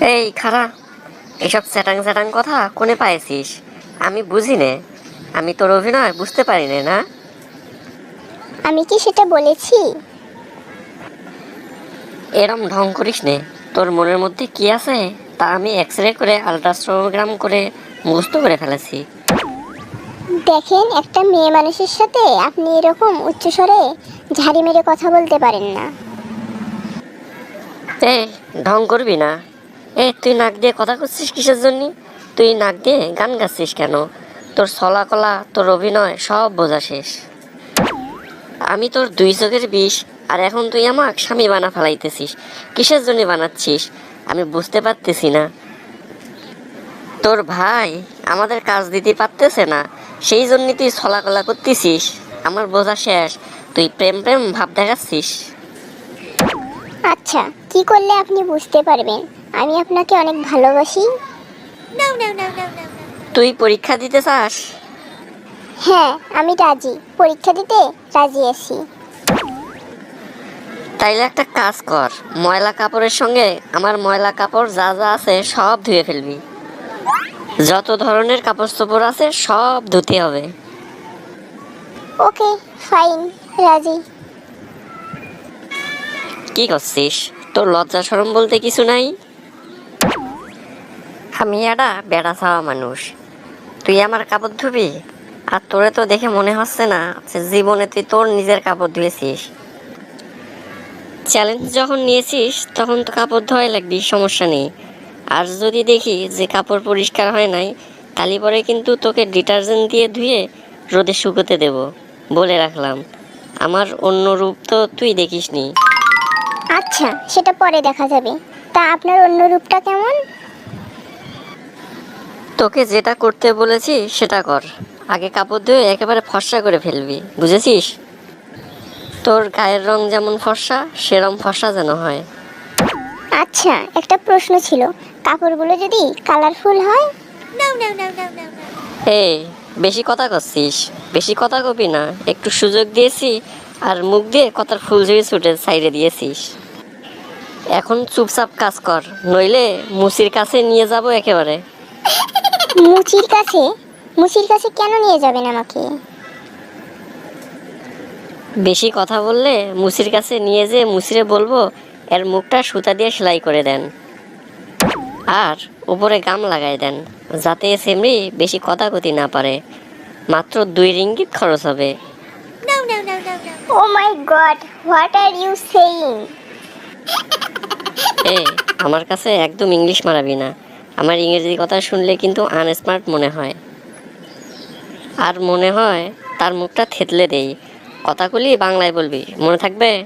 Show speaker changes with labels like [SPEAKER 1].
[SPEAKER 1] এই খারা এসব স্যাটাং স্যাটাং কথা কোনে পাইছিস? আমি বুঝি নে আমি তোর অভিনয় বুঝতে পারি নে? না
[SPEAKER 2] আমি কি সেটা বলেছি?
[SPEAKER 1] এরম ঢং করিস নে তোর মনের মধ্যে কি আছে তা আমি এক্স রে করে আলট্রাসোনোগ্রাম করে মুখস্থ করে ফেলেছি।
[SPEAKER 2] দেখেন একটা মেয়ে মানুষের সাথে আপনি এরকম উচ্চস্বরে ঝাড়ি মেরে কথা বলতে পারেন না।
[SPEAKER 1] এ ঢং করবি না। এ, তুই নাক দিয়ে কথা করছিস কিসের জন্য? তুই নাক দিয়ে গান গাচ্ছিস কেন? তোর চলা কলা তোর অভিনয় সব বোঝা শেষ। আমি তোর দুই চোখের বিষ, আর এখন তুই আমার স্বামী বানা ফেলাইতেছিস। কিসের জন্য বানাচ্ছিস? আমি বুঝতে পারতেছি না। তোর ভাই আমাদের কাজ দিতে পারতেছে না, সেই জন্য তুই ছলাকলা করতেছিস। আমার বোঝা শেষ। তুই প্রেম প্রেম ভাব দেখাচ্ছিস।
[SPEAKER 2] আচ্ছা কি করলে আপনি বুঝতে পারবেন? আমি আপনাকে অনেক ভালোবাসি।
[SPEAKER 1] তুই পরীক্ষা দিতে চাস?
[SPEAKER 2] হ্যাঁ আমি রাজি। পরীক্ষা দিতে রাজি আছি।
[SPEAKER 1] তাইলে একটা কাজ কর। ময়লা কাপড়ের সঙ্গে আমার ময়লা কাপড় যা যা আছে সব ধুয়ে ফেলবি। যত ধরনের কাপড় চোপড় আছে সব ধুতে হবে।
[SPEAKER 2] ওকে ফাইন রাজি।
[SPEAKER 1] কি করছিস? তোর লজ্জা সরম বলতে কিছু নাই? আমি একটা বেড়া ছাওয়া মানুষ। তুই আমার কাপড় ধুবি? আর তোরে তো দেখে মনে হচ্ছে না যে জীবনে তুই তোর নিজের কাপড় ধুয়েছিস। চ্যালেঞ্জ যখন নিয়েছিস, তখন তো কাপড় ধোয়াই লাগবি, সমস্যা নেই। আর যদি দেখি যে কাপড় পরিষ্কার হয় নাই তালি পরে কিন্তু তোকে ডিটারজেন্ট দিয়ে ধুয়ে রোদে শুকোতে দেব, বলে রাখলাম। আমার অন্য রূপ তো তুই দেখিসনি।
[SPEAKER 2] আচ্ছা সেটা পরে দেখা যাবে। তা আপনার অন্য রূপটা কেমন?
[SPEAKER 1] তোকে যেটা করতে বলেছি সেটা কর। আগে কাপড় ধুয়ে একেবারে ফর্সা করে ফেলবি বুঝেছিস? তোর গায়ের রং যেমন ফর্সা সেরম ফর্সা যেন হয়।
[SPEAKER 2] আচ্ছা একটা প্রশ্ন ছিল। কাপড়গুলো যদি কালারফুল হয়?
[SPEAKER 1] এই বেশি কথা করছিস। বেশি কথা কবি না। একটু সুযোগ দিয়েছি আর মুখ দিয়ে কথার ফুলঝুরি ছুটে সাইডে দিয়েছিস। এখন চুপচাপ কাজ কর নইলে মুসির কাছে নিয়ে যাব একেবারে।
[SPEAKER 2] মুচির কাছে? মুচির কাছে কেন নিয়ে যাবেন আমাকে?
[SPEAKER 1] বেশি কথা বললে মুসির কাছে নিয়ে যে মুসিরে বলব এর মুখটা সুতা দিয়ে সেলাই করে দেন। আর উপরে গাম লাগাই দেন যাতে সেমরি বেশি কথা কতি না পারে। মাত্র দুই রিঙ্গিত খরচ হবে।
[SPEAKER 2] ও my God what are you saying
[SPEAKER 1] এ, আমার কাছে একদম ইংলিশ মারাবি না। আমার ইংরেজি কথা শুনলে কিন্তু আনস্মার্ট মনে হয়। আর মনে হয় তার মুখটা থেতলে দেই। কথাগুলি বাংলায় বলবি, মনে থাকবে?